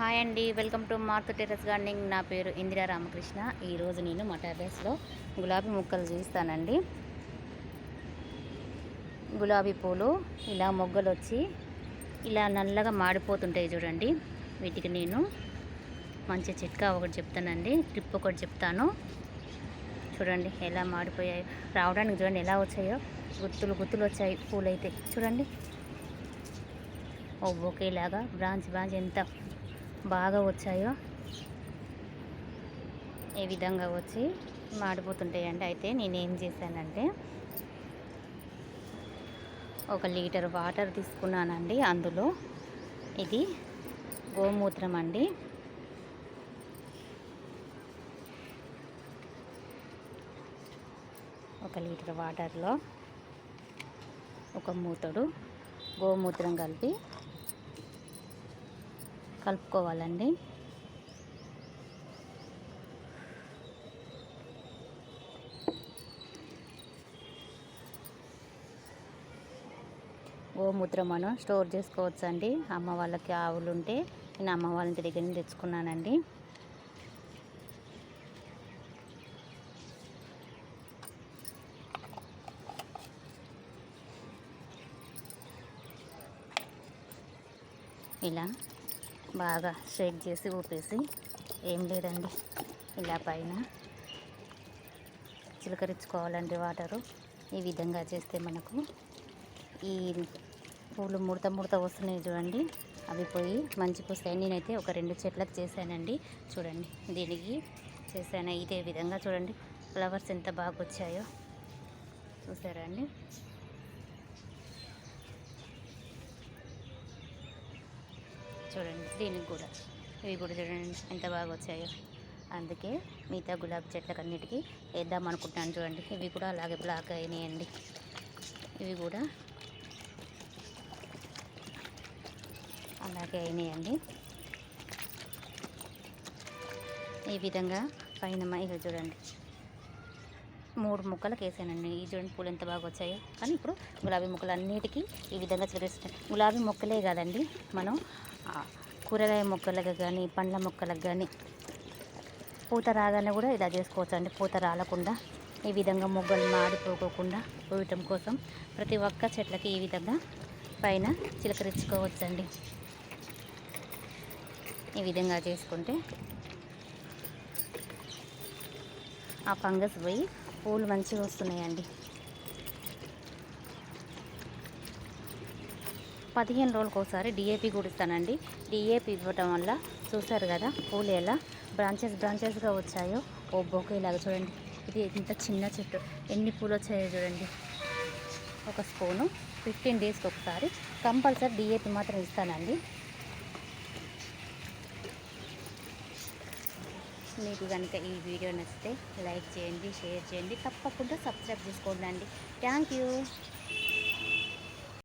Hi అండి welcome to మార్త్ terrace gardening. నా పేరు ఇందిరా రామకృష్ణ. ఈరోజు నేను మా టెర్రస్లో గులాబీ మొక్కలు చూస్తానండి. గులాబీ పూలు ఇలా మొగ్గలు వచ్చి ఇలా నల్లగా మాడిపోతుంటాయి చూడండి. వీటికి నేను మంచి చిట్కా ఒకటి చెప్తానండి ట్రిప్ ఒకటి చెప్తాను. చూడండి ఎలా మాడిపోయాయో. రావడానికి చూడండి ఎలా వచ్చాయో. గుత్తులు గుత్తులు వచ్చాయి పూలైతే. చూడండి. ఓ ఒకేలాగా బ్రాంచ్ బ్రాంచ్ ఎంత బాగా వచ్చాయో ఈ విధంగా వచ్చి మాడిపోతుంటాయండి. అయితే నేనేం చేశానంటే ఒక లీటర్ వాటర్ తీసుకున్నానండి. అందులో ఇది గోమూత్రం అండి. ఒక లీటర్ వాటర్లో ఒక మూతడు గోమూత్రం కలిపి కలుపుకోవాలండి. గోమూత్రం మనం స్టోర్ చేసుకోవచ్చు అండి అమ్మ వాళ్ళకి ఆవులు ఉంటే నేను అమ్మ వాళ్ళ ఇంటి దగ్గర నుంచి తెచ్చుకున్నానండి. ఇలా. బాగా షేక్ చేసి ఊపేసి ఏం లేదండి. ఇలా పైన చిలకరించుకోవాలండి వాటరు. ఈ విధంగా చేస్తే మనకు ఈ పూలు ముడత ముడత వస్తున్నాయి చూడండి. అవి పోయి మంచి పూస్తాయి. నేనైతే ఒక రెండు చెట్లకు చేశానండి. చూడండి దీనికి చేశాను. ఇదే విధంగా చూడండి ఫ్లవర్స్ ఎంత బాగా వచ్చాయో. చూసారా అండి? చూడండి దీనికి కూడా. ఇవి కూడా చూడండి ఎంత బాగా వచ్చాయో. అందుకే మిగతా గులాబీ చెట్లకు అన్నిటికీ వేద్దాం అనుకుంటున్నాను చూడండి. ఇవి కూడా అలాగే బ్లాక్ అయినాయండి. ఇవి కూడా అలాగే అయినాయండి. ఈ విధంగా పైన మ- చూడండి. మూడు ముక్కలకు వేసానండి. ఈ చూడండి పూలు ఎంత బాగా వచ్చాయో. కానీ ఇప్పుడు గులాబీ మొక్కలు అన్నిటికీ ఈ విధంగా చిలకరిస్తాయి గులాబీ మొక్కలే కాదండి. మనం కూరగాయ మొక్కలకు కానీ పండ్ల మొక్కలకు కానీ పూత రాగానే కూడా ఇలా చేసుకోవచ్చు అండి పూత రాలకుండా ఈ విధంగా మొగ్గలు మాడిపోకోకుండా పోయటం కోసం ప్రతి ఒక్క చెట్లకి ఈ విధంగా పైన చిలకరించుకోవచ్చండి. ఈ విధంగా చేసుకుంటే ఆ ఫంగస్ పోయి పూలు మంచిగా వస్తున్నాయండి. పదిహేను రోజులకు ఒకసారి డిఏపి కూడా ఇస్తానండి. డిఏపి ఇవ్వటం వల్ల చూసారు కదా పూలు ఎలా బ్రాంచెస్ బ్రాంచెస్గా వచ్చాయో. ఓ బొకే ఇలాగ చూడండి. ఇది ఇంత చిన్న చెట్టు. ఎన్ని పూలు వచ్చాయో చూడండి. ఒక స్పూను. ఫిఫ్టీన్ డేస్కి ఒకసారి కంపల్సరీ డిఏపి మాత్రం ఇస్తానండి. మీకు కనుక ఈ వీడియో నచ్చితే లైక్ చేయండి షేర్ చేయండి. తప్పకుండా సబ్స్క్రైబ్ చేసుకోండి థ్యాంక్ యూ.